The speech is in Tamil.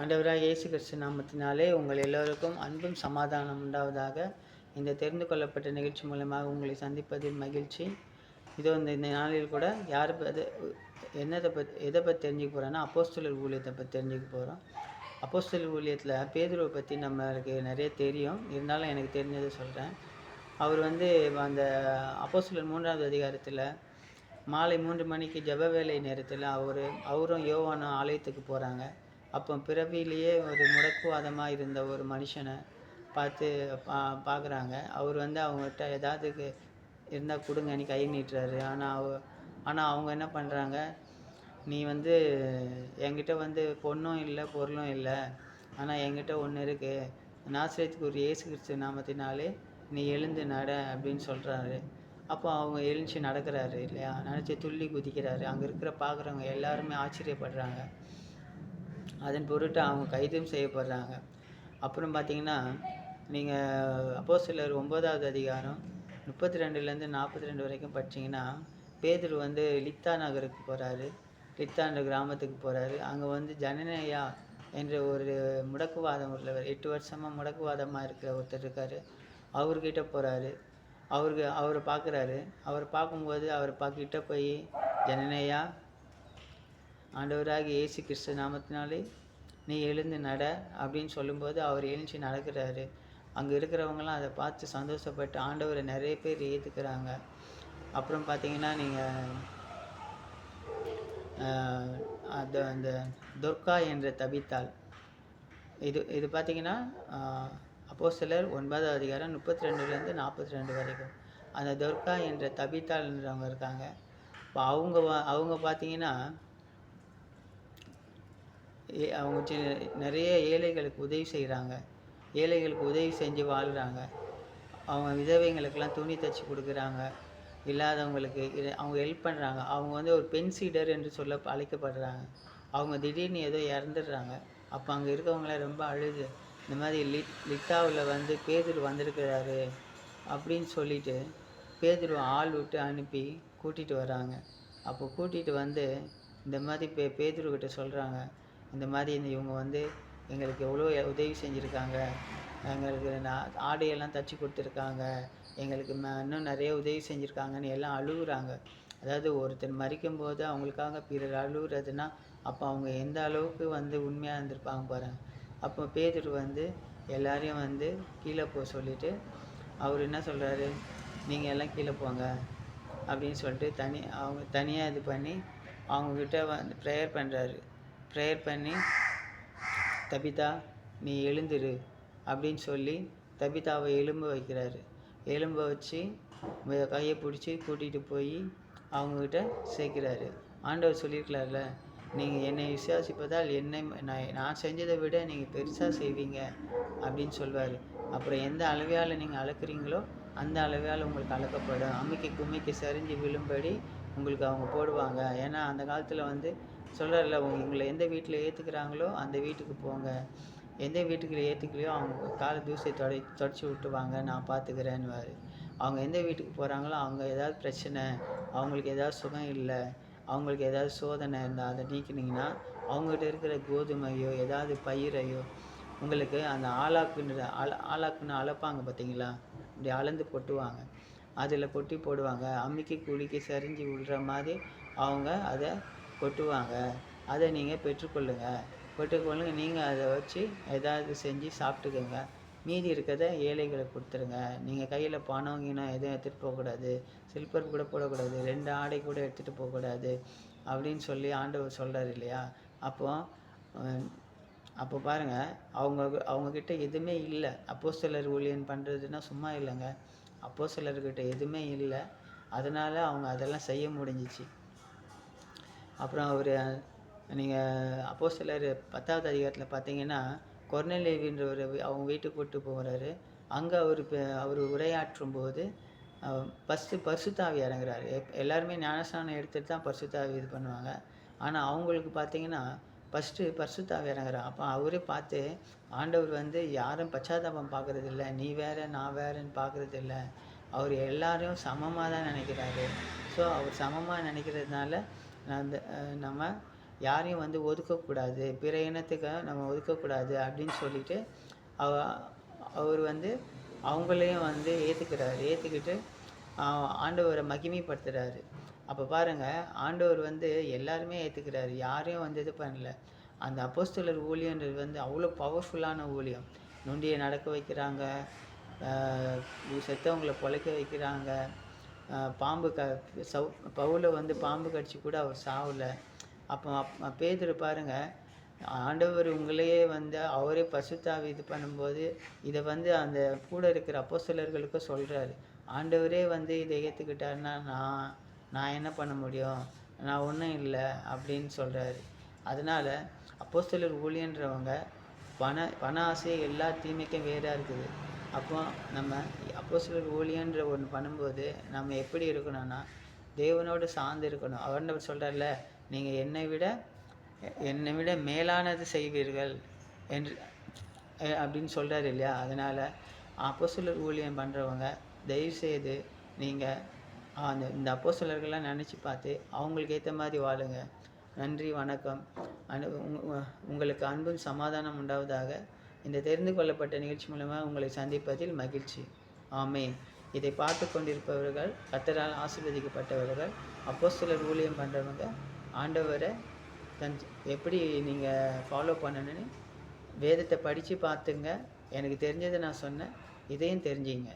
ஆண்டவராக இயேசு கிறிஸ்து நாமத்தினாலே உங்கள் எல்லோருக்கும் அன்பும் சமாதானம் உண்டாவதாக இந்த தெரிந்து கொள்ளப்பட்ட நிகழ்ச்சி மூலமாக உங்களை சந்திப்பதில் மகிழ்ச்சி. இதோ இந்த இந்த நாளில் கூட யார் பற்றி என்னதை பற்றி எதை பற்றி தெரிஞ்சுக்க போகிறோன்னா அப்போஸ்தலர் ஊழியத்தை பற்றி தெரிஞ்சுக்க போகிறோம் அப்போஸ்தலர் ஊழியத்தில் பேதுருவை பற்றி நம்மளுக்கு நிறைய தெரியும். இருந்தாலும் எனக்கு தெரிஞ்சதை சொல்கிறேன் அவர் வந்து அந்த அப்போஸ்தலர் மூன்றாவது அதிகாரத்தில் மாலை மூன்று மணிக்கு ஜப வேலை நேரத்தில் அவர் அவரும் யோவானும் ஆலயத்துக்கு போகிறாங்க அப்போ பிறவிலேயே ஒரு முடக்குவாதமாக இருந்த ஒரு மனுஷனை பார்த்து பா பார்க்குறாங்க. அவர் வந்து அவங்ககிட்ட ஏதாவது இருந்தால் கொடுங்க நீ கை நீட்டுறாரு. ஆனால் அவ ஆனால் அவங்க என்ன பண்ணுறாங்க நீ வந்து என்கிட்ட வந்து பொண்ணும் இல்லை பொருளும் இல்லை. ஆனால் என்கிட்ட ஒன்று இருக்குது நாசிரியத்துக்கு ஒரு இயேசு கிறிஸ்து நாமத்தினாலே நீ எழுந்து நட அப்படின்னு சொல்கிறாரு அப்போ அவங்க எழுந்துச்சு நடக்கிறாரு இல்லையா? நினச்சி துள்ளி குதிக்கிறாரு. அங்கே இருக்கிற பார்க்குறவங்க எல்லாருமே ஆச்சரியப்படுறாங்க. அதன் பொருட்டு அவங்க கைதும் செய்யப்படுறாங்க. அப்புறம் பார்த்தீங்கன்னா நீங்கள் அப்போ சிலர் ஒம்போதாவது அதிகாரம் முப்பத்தி ரெண்டுலேருந்து நாற்பத்தி ரெண்டு வரைக்கும் படிச்சீங்கன்னா பேதர் வந்து லித்தா நகருக்கு போகிறாரு லித்தான்ற கிராமத்துக்கு போகிறாரு அங்கே வந்து ஜனநேயா என்ற ஒரு முடக்குவாதம் உள்ளவர் எட்டு வருஷமாக முடக்குவாதமாக இருக்கிற ஒருத்தர் இருக்கார். அவர்கிட்ட போகிறாரு அவருக்கு அவரை பார்க்குறாரு அவரை பார்க்கும்போது அவர் பார்க்கிட்ட போய் ஜனநேயா ஆண்டவராக இயேசு கிறிஸ்து நாமத்தினாலே நீ எழுந்து நட அப்படின்னு சொல்லும்போது அவர் எழுந்து நடக்கிறாரு. அங்கே இருக்கிறவங்களாம் அதை பார்த்து சந்தோஷப்பட்டு ஆண்டவரை நிறைய பேர் ஏற்றுக்கிறாங்க அப்புறம் பார்த்தீங்கன்னா நீங்கள் அந்த அந்த துர்கா என்ற தபித்தாள். இது இது பார்த்தீங்கன்னா அப்போ சிலர் ஒன்பதாவது அதிகாரம் முப்பத்தி ரெண்டுலேருந்து நாற்பத்தி ரெண்டு வரைக்கும். அந்த துர்கா என்ற தபித்தாள்ன்றவங்க இருக்காங்க. இப்போ அவங்க அவங்க பார்த்தீங்கன்னா அவங்க நிறைய ஏழைகளுக்கு உதவி செய்கிறாங்க ஏழைகளுக்கு உதவி செஞ்சு வாழ்கிறாங்க அவங்க விதவைங்களுக்கெல்லாம் துணி தைச்சி கொடுக்குறாங்க. இல்லாதவங்களுக்கு இது- அவங்க ஹெல்ப் பண்ணுறாங்க அவங்க வந்து ஒரு பெண் சீடர் என்று சொல்ல அழைக்கப்படுறாங்க. அவங்க திடீர்னு ஏதோ இறந்துடுறாங்க. அப்போ அங்கே இருக்கவங்கள ரொம்ப அழுது. இந்த மாதிரி லிட் லிட்டாவில் வந்து பேதுரு வந்திருக்கிறாரு அப்படின்னு சொல்லிட்டு பேதுரு ஆள் விட்டு அனுப்பி கூட்டிகிட்டு வராங்க அப்போ கூட்டிகிட்டு வந்து இந்த மாதிரி பே பேதுருக்கிட்ட சொல்கிறாங்க இந்த மாதிரி இந்த இவங்க வந்து எங்களுக்கு எவ்வளோ உதவி செஞ்சுருக்காங்க. எங்களுக்கு நான் ஆடையெல்லாம் தச்சு கொடுத்துருக்காங்க. எங்களுக்கு இன்னும் நிறைய உதவி செஞ்சுருக்காங்கன்னு எல்லாம் அழுகுறாங்க. அதாவது ஒருத்தர் மறிக்கும் போது அவங்களுக்காக பிறர் அழுகுறதுன்னா அப்போ அவங்க எந்த அளவுக்கு வந்து உண்மையாக இருந்திருப்பாங்க பாருங்க. அப்போ பேதர் வந்து எல்லாரையும் வந்து கீழே போக சொல்லிட்டு அவர் என்ன சொல்கிறாரு நீங்கள் எல்லாம் கீழே போங்க அப்படின்னு சொல்லிட்டு தனி அவங்க தனியாக இது பண்ணி அவங்கக்கிட்ட வந்து ப்ரேயர் பண்ணுறாரு ப்ரேயர் பண்ணி தபிதா நீ எழுந்திரு அப்படின்னு சொல்லி தபிதாவை எலும்ப வைக்கிறாரு. எலும்ப வச்சு கையை பிடிச்சி கூட்டிகிட்டு போய் அவங்கக்கிட்ட சேர்க்கிறாரு. ஆண்டவர் சொல்லியிருக்கலாம்ல நீங்கள் என்னை விசுவாசிப்பதால் என்னை நான் நான் செஞ்சதை விட நீங்கள் பெருசாக செய்வீங்க அப்படின்னு சொல்வார். அப்புறம் எந்த அளவையால் நீங்கள் அளக்குறீங்களோ அந்த அளவையால் உங்களுக்கு அளக்கப்படும். அமைக்க கும்மிக்கு சரிஞ்சு விழும்படி உங்களுக்கு அவங்க போடுவாங்க. ஏன்னா அந்த காலத்தில் வந்து சொல்கிறார்ல உங்களை எந்த வீட்டில் ஏற்றுக்கிறாங்களோ அந்த வீட்டுக்கு போங்க. எந்த வீட்டுக்கு ஏற்றுக்கலையோ அவங்க காலை தூசியை தொடை தொடச்சி விட்டுவாங்க நான் பார்த்துக்கிறேன்னுவார் அவங்க எந்த வீட்டுக்கு போகிறாங்களோ அவங்க ஏதாவது பிரச்சனை அவங்களுக்கு ஏதாவது சுகம் இல்லை அவங்களுக்கு ஏதாவது சோதனை இருந்தால் அதை நீக்கினீங்கன்னா அவங்ககிட்ட இருக்கிற கோதுமையோ ஏதாவது பயிரையோ உங்களுக்கு அந்த ஆளாக்குன்ற ஆள ஆளாக்குன்னு அளப்பாங்க பார்த்தீங்களா இப்படி அளந்து கொட்டுவாங்க. அதில் கொட்டி போடுவாங்க. அம்மிக்கு கூலிக்கு சரிஞ்சு விடுற மாதிரி அவங்க அதை கொட்டுவாங்க. அதை நீங்கள் பெற்றுக்கொள்ளுங்க. பெற்றுக்கொள்ளுங்க. நீங்கள் அதை வச்சு ஏதாவது செஞ்சு சாப்பிட்டுக்கோங்க. மீதி இருக்கிறத ஏழைகளுக்கு கொடுத்துருங்க. நீங்கள் கையில் பணம் கீணம் எதுவும் எடுத்துகிட்டு போகக்கூடாது. சில்பர் கூட போடக்கூடாது. ரெண்டு ஆடை கூட எடுத்துகிட்டு போகக்கூடாது அப்படின்னு சொல்லி ஆண்டவர் சொல்கிறார் இல்லையா? அப்போ அப்போ பாருங்கள் அவங்க அவங்கக்கிட்ட எதுவுமே இல்லை. அப்போ சிலர் ஊழியன் பண்ணுறதுன்னா சும்மா இல்லைங்க. அப்போ சிலர்கிட்ட எதுவுமே இல்லை. அதனால் அவங்க அதெல்லாம் செய்ய முடிஞ்சிச்சு. அப்புறம் அவர் நீங்கள் அப்போ சிலர் பத்தாவது அதிகாரத்தில் பார்த்தீங்கன்னா கொர்னலேவின்ற அவங்க வீட்டுக்கு கூட்டு போகிறாரு அங்கே அவர் அவர் உரையாற்றும் போது ஃபஸ்ட்டு பரிசுத்தாவி இறங்குறாரு. எப் எல்லாருமே ஞானஸ்நானம் எடுத்துட்டு தான் பரிசுத்தாவி இது பண்ணுவாங்க. ஆனால் அவங்களுக்கு பார்த்தீங்கன்னா ஃபஸ்ட்டு பரிசுத்தாவி இறங்குறார் அப்போ அவரே பார்த்து ஆண்டவர் வந்து யாரும் பச்சாதாபம் பார்க்குறது இல்லை நீ வேற நான் வேறேன்னு பார்க்குறது இல்லை அவர் எல்லாரையும் சமமாக தான் நினைக்கிறாரு. ஸோ அவர் சமமாக நினைக்கிறதுனால அந்த நம்ம யாரையும் வந்து ஒதுக்கக்கூடாது. பிற இனத்துக்கு நம்ம ஒதுக்கக்கூடாது அப்படின்னு சொல்லிட்டு அவ அவர் வந்து அவங்களையும் வந்து ஏற்றுக்கிறாரு ஏற்றுக்கிட்டு ஆண்டவரை மகிமைப்படுத்துகிறாரு அப்போ பாருங்கள் ஆண்டவர் வந்து எல்லாருமே ஏற்றுக்கிறாரு யாரையும் வந்து இது பண்ணல. அந்த அப்போஸ்தலர் ஊழியன்றது வந்து அவ்வளோ பவர்ஃபுல்லான ஊழியம். நொண்டியை நடக்க வைக்கிறாங்க. செத்தவங்களை பொழைக்க வைக்கிறாங்க. பாம்பு க சவு பவுலை வந்து பாம்பு கடிச்சு கூட அவர் சாவலை. அப்போ அப் பேதுரு பாருங்க ஆண்டவர் உங்களையே வந்து அவரே பசுத்தாவி இது பண்ணும்போது இதை வந்து அந்த கூட இருக்கிற அப்போஸ்தலர்களுக்கு சொல்கிறாரு ஆண்டவரே வந்து இதை ஏற்றுக்கிட்டாருன்னா நான் நான் என்ன பண்ண முடியும்? நான் ஒன்றும் இல்லை அப்படின்னு சொல்கிறாரு அதனால் அப்போஸ்தலர் ஊழியன்றவங்க பண பண ஆசை எல்லா தீமைக்கும் வேறாக இருக்குது. அப்போ நம்ம அப்போஸ்தலர் ஊழியன்ற ஒன்று பண்ணும்போது நம்ம எப்படி இருக்கணும்னா தேவனோடு சார்ந்து இருக்கணும். அவர் சொல்கிறார்ல நீங்கள் என்னை விட என்னை விட மேலானது செய்வீர்கள் என்று அப்படின்னு சொல்கிறார் இல்லையா? அதனால் அப்போஸ்தலர் ஊழியம் பண்ணுறவங்க தயவுசெய்து நீங்கள் அந்த இந்த அப்போஸ்தலர்கள்லாம் நினச்சி பார்த்து அவங்களுக்கு ஏற்ற மாதிரி வாழுங்க. நன்றி வணக்கம். அனு உங்களுக்கு அன்பும் சமாதானம் உண்டாவதாக இந்த தெரிந்து கொள்ளப்பட்ட நிகழ்ச்சி மூலமாக உங்களை சந்திப்பதில் மகிழ்ச்சி. ஆமேன். இதை பார்த்து கொண்டிருப்பவர்கள் கத்தரால் ஆசீர்வதிக்கப்பட்டவர்கள் சிலர் ஊழியம் பண்ணுறவங்க ஆண்டவரை தன் எப்படி நீங்கள் ஃபாலோ பண்ணணும்னு வேதத்தை படித்து பார்த்துங்க. எனக்கு தெரிஞ்சதை நான் சொன்னேன். இதையும் தெரிஞ்சுங்க.